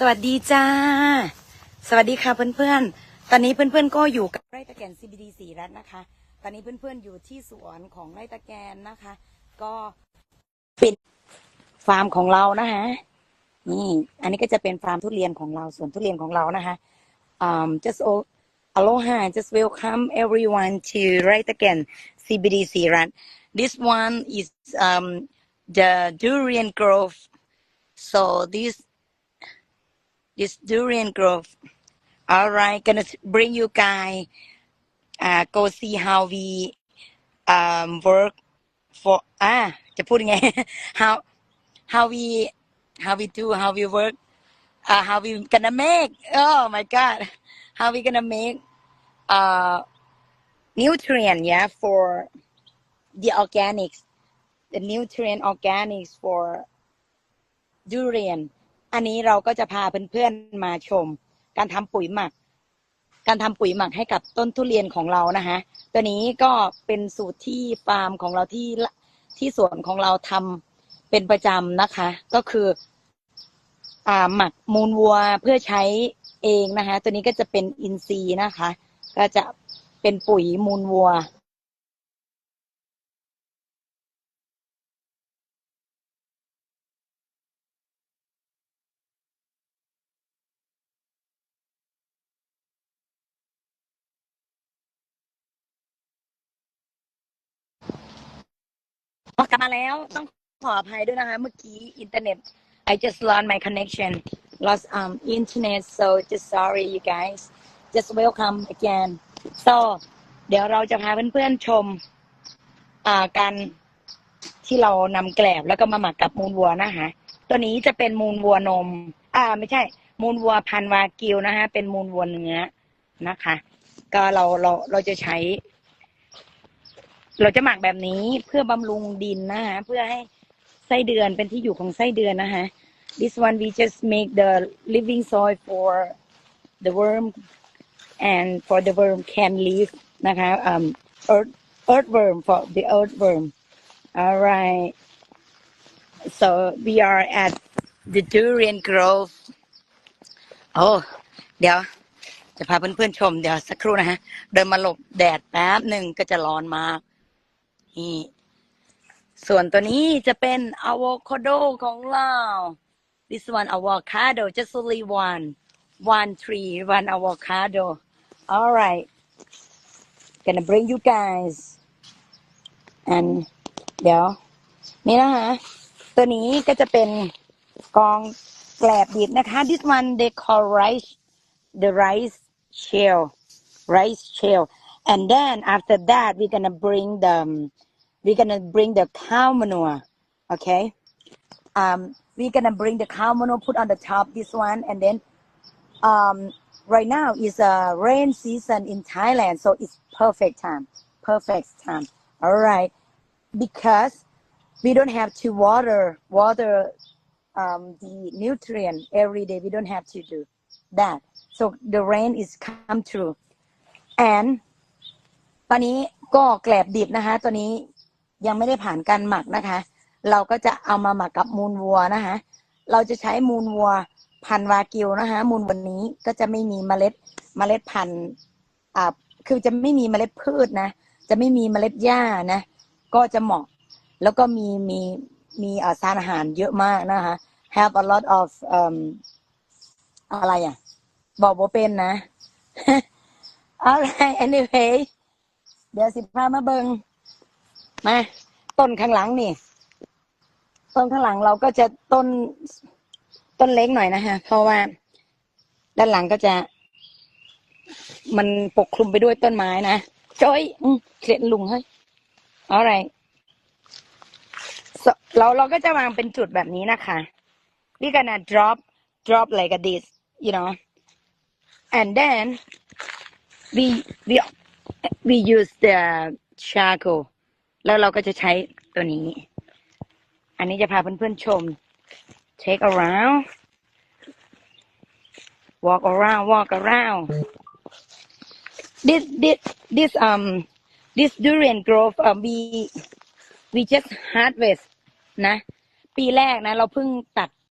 สวัสดีจ้า สวัสดีค่ะเพื่อนๆ ตอนนี้เพื่อนๆก็อยู่กับไร่ตะแกน CBD สีรัฐนะคะ ตอนนี้เพื่อนๆอยู่ที่สวนของไร่ตะแกนนะคะ ก็เป็นฟาร์มของเรานะคะนี่ อันนี้ก็จะเป็นฟาร์มทุเรียนของเราสวนทุเรียนของเรานะคะ um just aloha just welcome everyone to ไร่ตะแกน CBD สีรัฐ this one is um the durian grove so this this durian grove. All right, gonna bring you guys uh, go see how we um work for อ่าจะพูดยังไง how how we how we do how we work uh, how we gonna make oh my god how we gonna make uh nutrient yeah for the organics the nutrient organics for durian อันนี้เราก็จะพาเพื่อนๆมาชม การทำปุ๋ยหมัก การทำปุ๋ยหมักให้กับต้นทุเรียนของเรานะคะ ตัวนี้ก็เป็นสูตรที่ฟาร์มของเราที่ที่สวนของเราทำเป็นประจำนะคะ ก็คือ อ่าหมักมูลวัวเพื่อใช้เองนะคะ ตัวนี้ก็จะเป็นอินทรีย์นะคะ ก็จะเป็นปุ๋ยมูลวัว กลับมาแล้วต้องขออภัยด้วยนะคะ เมื่อกี้อินเทอร์เน็ต I just lost my connection lost um internet so just sorry you guys just welcome again so เดี๋ยวเราจะพาเพื่อนๆชมอ่าการที่เรานำแกลบแล้วก็มาหมักกับมูลวัวนะคะ ตัวนี้จะเป็นมูลวัวนม อ่า ไม่ใช่ มูลวัวพันวากิวนะคะเป็นมูลวัวเนื้อนะคะ ก็เราเราเราจะใช้ เราจะหมักแบบนี้เพื่อบำรุงดินนะคะเพื่อให้ไส้เดือนเป็นที่อยู่ของไส้เดือนนะคะ this one we just make the living soil for the worm and for the worm can live นะคะ um earth earthworm for the earthworm alright so we are at the durian grove โอ้เดี๋ยว จะพาเพื่อนๆชมเดี๋ยวสักครู่นะฮะ เดินมาหลบแดดแป๊บหนึ่งก็จะร้อนมาก นี่ ส่วนตัวนี้จะเป็นอะโวคาโดของเรา this one avocado just only one one tree one avocado all right gonna bring you guys and เดี๋ยว นี่นะคะตัวนี้ก็จะเป็นกองแกลบดิบนะคะ this one they call rice the rice shell rice shell and then after that we're gonna bring the um, we're gonna bring the cow manure okay um we're gonna bring the cow manure put on the top this one and then um right now is a rain season in thailand so it's perfect time perfect time all right because we don't have to water water um the nutrient every day we don't have to do that so the rain is come through and ตอนนี้ก็แกลบดิบนะคะ ตัวนี้ ยังไม่ได้ผ่านการหมักนะคะ เราก็จะเอามาหมักกับมูลวัวนะคะ เราจะใช้มูลวัวพันวากิวนะคะ มูลวันนี้ก็จะไม่มีเมล็ดเมล็ดพันธุ์อ่าคือจะไม่มีเมล็ดพืชนะ จะไม่มีเมล็ดหญ้านะ ก็จะเหมาะ แล้วก็มีมีมีสารอาหารเยอะมากนะคะ have a lot of um อะไรอะ บอกว่าเป็นนะ alright anyway เดี๋ยวสิพามาเบิง มาต้นข้างหลังนี่ ต้นข้างหลังเราก็จะต้นต้นเล็กหน่อยนะคะเพราะว่า ด้านหลังก็จะ มันปกคลุมไปด้วยต้นไม้นะจอยอืมเคล็ดลุงเฮ้ย alright so เราเราก็จะวางเป็นจุดแบบนี้นะคะ we gonna drop drop like this you know and then we we we use the charcoal แล้วเราก็จะใช้ตัวนี้ อันนี้จะพาเพื่อนๆชม take around walk around walk around this this this um this durian grove um, we we just harvest นะ ปีแรกนะ เราเพิ่งตัด